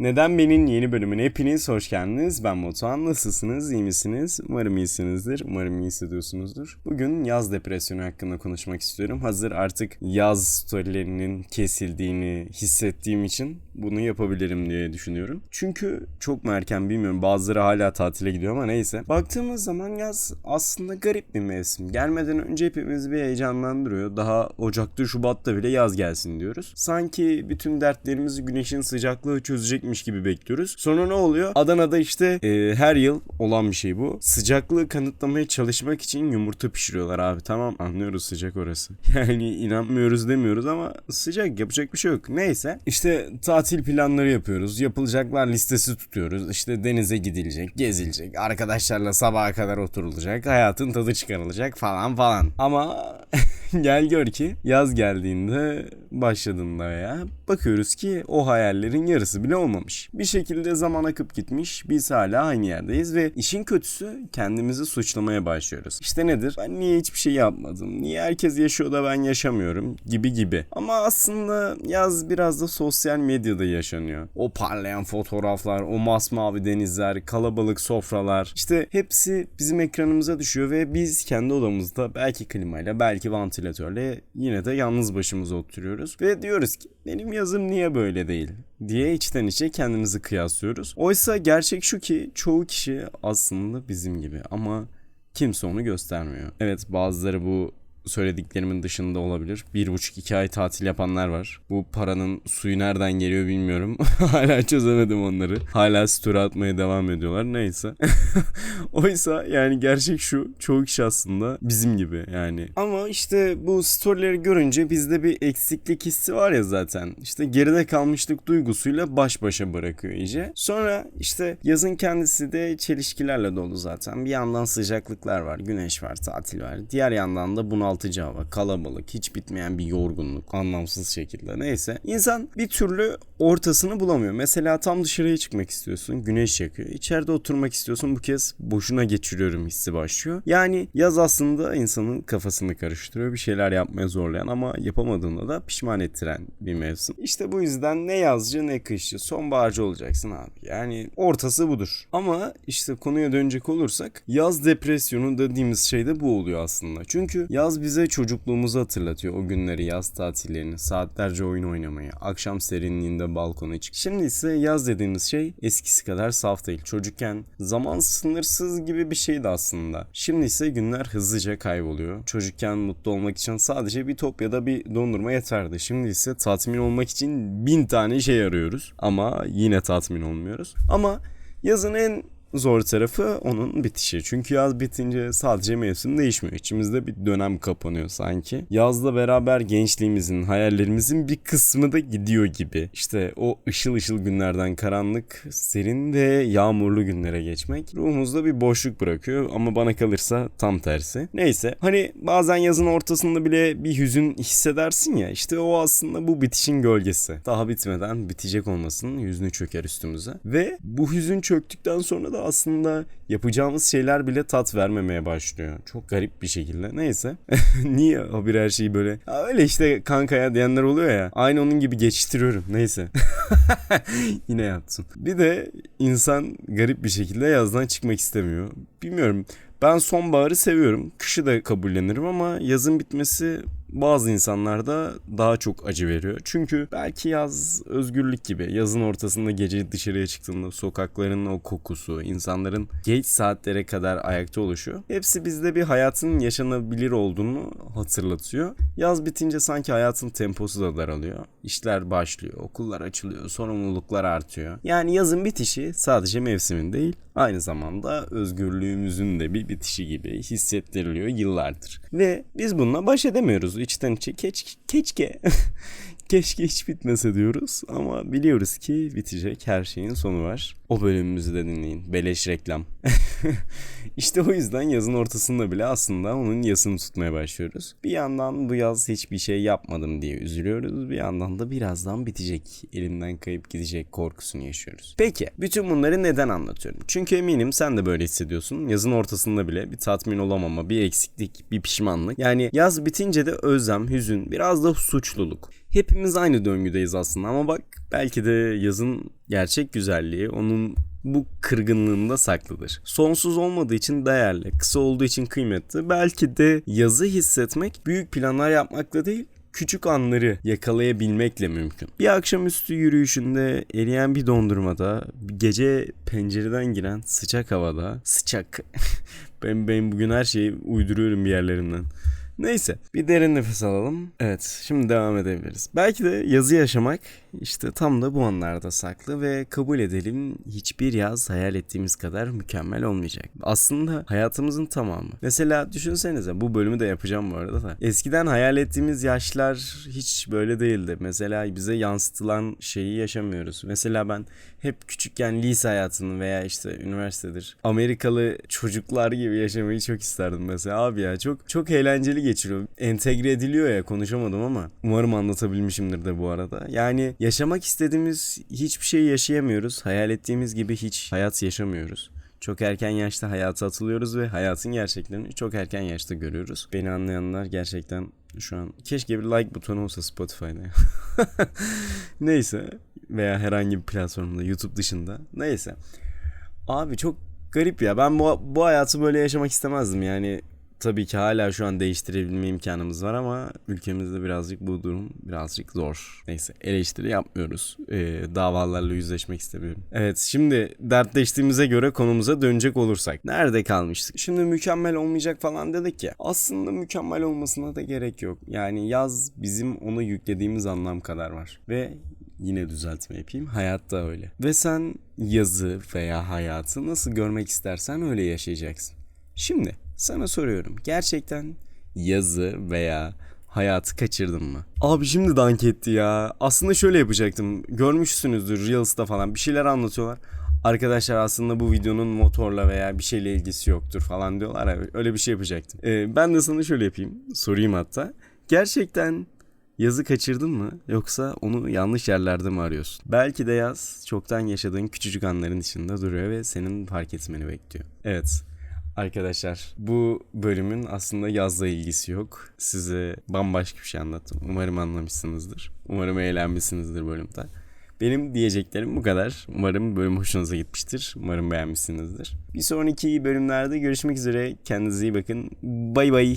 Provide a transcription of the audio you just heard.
Neden Ben'in yeni bölümüne hepiniz hoş geldiniz. Ben Motuan. Nasılsınız? İyi misiniz? Umarım iyisinizdir. Umarım iyi hissediyorsunuzdur. Bugün yaz depresyonu hakkında konuşmak istiyorum. Hazır artık yaz storylerinin kesildiğini hissettiğim için bunu yapabilirim diye düşünüyorum. Çünkü çok mu erken bilmiyorum. Bazıları hala tatile gidiyor ama neyse. Baktığımız zaman yaz aslında garip bir mevsim. Gelmeden önce hepimiz bir heyecanlandırıyor. Daha Ocak'ta, Şubat'ta bile yaz gelsin diyoruz. Sanki bütün dertlerimizi güneşin sıcaklığı çözecekmiş gibi bekliyoruz. Sonra ne oluyor? Adana'da işte e, her yıl olan bir şey bu. Sıcaklığı kanıtlamaya çalışmak için yumurta pişiriyorlar abi. Tamam anlıyoruz sıcak orası. Yani inanmıyoruz demiyoruz ama sıcak yapacak bir şey yok. Neyse işte tatil planları yapıyoruz. Yapılacaklar listesi tutuyoruz. İşte denize gidilecek, gezilecek, arkadaşlarla sabaha kadar oturulacak, hayatın tadı çıkarılacak falan falan. Ama gel gör ki yaz geldiğinde başladığında veya bakıyoruz ki o hayallerin yarısı bile olmamış. Bir şekilde zaman akıp gitmiş biz hala aynı yerdeyiz ve işin kötüsü kendimizi suçlamaya başlıyoruz. İşte nedir? Ben niye hiçbir şey yapmadım? Niye herkes yaşıyor da ben yaşamıyorum? Gibi gibi. Ama aslında yaz biraz da sosyal medyada yaşanıyor. O parlayan fotoğraflar, o masmavi denizler, kalabalık sofralar. İşte hepsi bizim ekranımıza düşüyor ve biz kendi odamızda belki klimayla belki vantilatörle yine de yalnız başımıza oturuyoruz. Ve diyoruz ki benim yazım niye böyle değil? diye içten içe kendimizi kıyaslıyoruz. Oysa gerçek şu ki çoğu kişi aslında bizim gibi ama kimse onu göstermiyor. Evet bazıları bu söylediklerimin dışında olabilir. Bir buçuk iki ay tatil yapanlar var. Bu paranın suyu nereden geliyor bilmiyorum. Hala çözemedim onları. Hala story atmaya devam ediyorlar. Neyse. Oysa yani gerçek şu. Çoğu kişi aslında bizim gibi yani. Ama işte bu storyleri görünce bizde bir eksiklik hissi var ya zaten. İşte geride kalmışlık duygusuyla baş başa bırakıyor iyice. Sonra işte yazın kendisi de çelişkilerle dolu zaten. Bir yandan sıcaklıklar var, güneş var, tatil var. Diğer yandan da bunaltıcı hava, kalabalık, hiç bitmeyen bir yorgunluk, anlamsız şekilde. Neyse. İnsan bir türlü ortasını bulamıyor. Mesela tam dışarıya çıkmak istiyorsun, güneş yakıyor. İçeride oturmak istiyorsun, bu kez boşuna geçiriyorum hissi başlıyor. Yani yaz aslında insanın kafasını karıştırıyor, bir şeyler yapmaya zorlayan ama yapamadığında da pişman ettiren bir mevsim. İşte bu yüzden ne yazcı ne kışçı, sonbaharcı olacaksın abi. Yani ortası budur. Ama işte konuya dönecek olursak yaz depresyonu dediğimiz şey de bu oluyor aslında. Çünkü yaz bize çocukluğumuzu hatırlatıyor. O günleri yaz tatillerini, saatlerce oyun oynamayı, akşam serinliğinde balkona çık. Şimdi ise yaz dediğimiz şey eskisi kadar saf değil. Çocukken zaman sınırsız gibi bir şeydi aslında. Şimdi ise günler hızlıca kayboluyor. Çocukken mutlu olmak için sadece bir top ya da bir dondurma yeterdi. Şimdi ise tatmin olmak için bin tane şey arıyoruz. Ama yine tatmin olmuyoruz. Ama yazın en zor tarafı onun bitişi. Çünkü yaz bitince sadece mevsim değişmiyor. İçimizde bir dönem kapanıyor sanki. Yazla beraber gençliğimizin, hayallerimizin bir kısmı da gidiyor gibi. İşte o ışıl ışıl günlerden karanlık, serin ve yağmurlu günlere geçmek ruhumuzda bir boşluk bırakıyor ama bana kalırsa tam tersi. Neyse hani bazen yazın ortasında bile bir hüzün hissedersin ya işte o aslında bu bitişin gölgesi. Daha bitmeden bitecek olmasının hüznü çöker üstümüze. Ve bu hüzün çöktükten sonra da aslında yapacağımız şeyler bile tat vermemeye başlıyor. Çok garip bir şekilde. Neyse. Niye habire her şeyi böyle ya öyle işte kankaya diyenler oluyor ya. Aynı onun gibi geçiştiriyorum. Neyse. Yine yaptım. Bir de insan garip bir şekilde yazdan çıkmak istemiyor. Bilmiyorum. Ben sonbaharı seviyorum. Kışı da kabullenirim ama yazın bitmesi bazı insanlarda daha çok acı veriyor. Çünkü belki yaz özgürlük gibi. Yazın ortasında gece dışarıya çıktığında sokakların o kokusu, insanların geç saatlere kadar ayakta oluşu. Hepsi bizde bir hayatın yaşanabilir olduğunu hatırlatıyor. Yaz bitince sanki hayatın temposu da daralıyor. İşler başlıyor, okullar açılıyor, sorumluluklar artıyor. Yani yazın bitişi sadece mevsimin değil, aynı zamanda özgürlüğümüzün de bir bitişi gibi hissettiriliyor yıllardır. Ve biz bununla baş edemiyoruz içten içe keç, keşke keşke hiç bitmese diyoruz ama biliyoruz ki bitecek her şeyin sonu var. O bölümümüzü de dinleyin. Beleş reklam. işte o yüzden yazın ortasında bile aslında onun yasını tutmaya başlıyoruz. Bir yandan bu yaz hiçbir şey yapmadım diye üzülüyoruz. Bir yandan da birazdan bitecek, elimden kayıp gidecek korkusunu yaşıyoruz. Peki bütün bunları neden anlatıyorum? Çünkü eminim sen de böyle hissediyorsun. Yazın ortasında bile bir tatmin olamama, bir eksiklik, bir pişmanlık. Yani yaz bitince de özlem, hüzün, biraz da suçluluk. Hepimiz aynı döngüdeyiz aslında ama bak belki de yazın gerçek güzelliği onun bu kırgınlığında saklıdır. Sonsuz olmadığı için değerli, kısa olduğu için kıymetli. Belki de yazı hissetmek büyük planlar yapmakla değil, küçük anları yakalayabilmekle mümkün. Bir akşamüstü yürüyüşünde eriyen bir dondurmada, gece pencereden giren sıcak havada, sıcak. ben ben bugün her şeyi uyduruyorum bir yerlerimden. Neyse bir derin nefes alalım. Evet şimdi devam edebiliriz. Belki de yazı yaşamak işte tam da bu anlarda saklı ve kabul edelim hiçbir yaz hayal ettiğimiz kadar mükemmel olmayacak. Aslında hayatımızın tamamı. Mesela düşünsenize bu bölümü de yapacağım bu arada da. Eskiden hayal ettiğimiz yaşlar hiç böyle değildi. Mesela bize yansıtılan şeyi yaşamıyoruz. Mesela ben hep küçükken lise hayatını veya işte üniversitedir. Amerikalı çocuklar gibi yaşamayı çok isterdim mesela abi ya. Çok çok eğlenceli geçiriyor. Entegre ediliyor ya konuşamadım ama umarım anlatabilmişimdir de bu arada. Yani yaşamak istediğimiz hiçbir şey yaşayamıyoruz. Hayal ettiğimiz gibi hiç hayat yaşamıyoruz. Çok erken yaşta hayata atılıyoruz ve hayatın gerçeklerini çok erken yaşta görüyoruz. Beni anlayanlar gerçekten şu an keşke bir like butonu olsa Spotify'da. Neyse veya herhangi bir platformda YouTube dışında. Neyse. Abi çok garip ya. Ben bu, bu hayatı böyle yaşamak istemezdim. Yani tabii ki hala şu an değiştirebilme imkanımız var ama ülkemizde birazcık bu durum birazcık zor. Neyse eleştiri yapmıyoruz. Ee, davalarla yüzleşmek istemiyorum. Evet şimdi dertleştiğimize göre konumuza dönecek olursak. Nerede kalmıştık? Şimdi mükemmel olmayacak falan dedik ya. Aslında mükemmel olmasına da gerek yok. Yani yaz bizim ona yüklediğimiz anlam kadar var. Ve Yine düzeltme yapayım. Hayatta öyle. Ve sen yazı veya hayatı nasıl görmek istersen öyle yaşayacaksın. Şimdi sana soruyorum. Gerçekten yazı veya hayatı kaçırdın mı? Abi şimdi dank etti ya. Aslında şöyle yapacaktım. Görmüşsünüzdür Reels'ta falan bir şeyler anlatıyorlar. Arkadaşlar aslında bu videonun motorla veya bir şeyle ilgisi yoktur falan diyorlar. ya, Öyle bir şey yapacaktım. Ee, ben de sana şöyle yapayım. Sorayım hatta. Gerçekten Yazı kaçırdın mı yoksa onu yanlış yerlerde mi arıyorsun? Belki de yaz çoktan yaşadığın küçücük anların içinde duruyor ve senin fark etmeni bekliyor. Evet. Arkadaşlar bu bölümün aslında yazla ilgisi yok. Size bambaşka bir şey anlattım. Umarım anlamışsınızdır. Umarım eğlenmişsinizdir bölümde. Benim diyeceklerim bu kadar. Umarım bölüm hoşunuza gitmiştir. Umarım beğenmişsinizdir. Bir sonraki bölümlerde görüşmek üzere. Kendinize iyi bakın. Bay bay.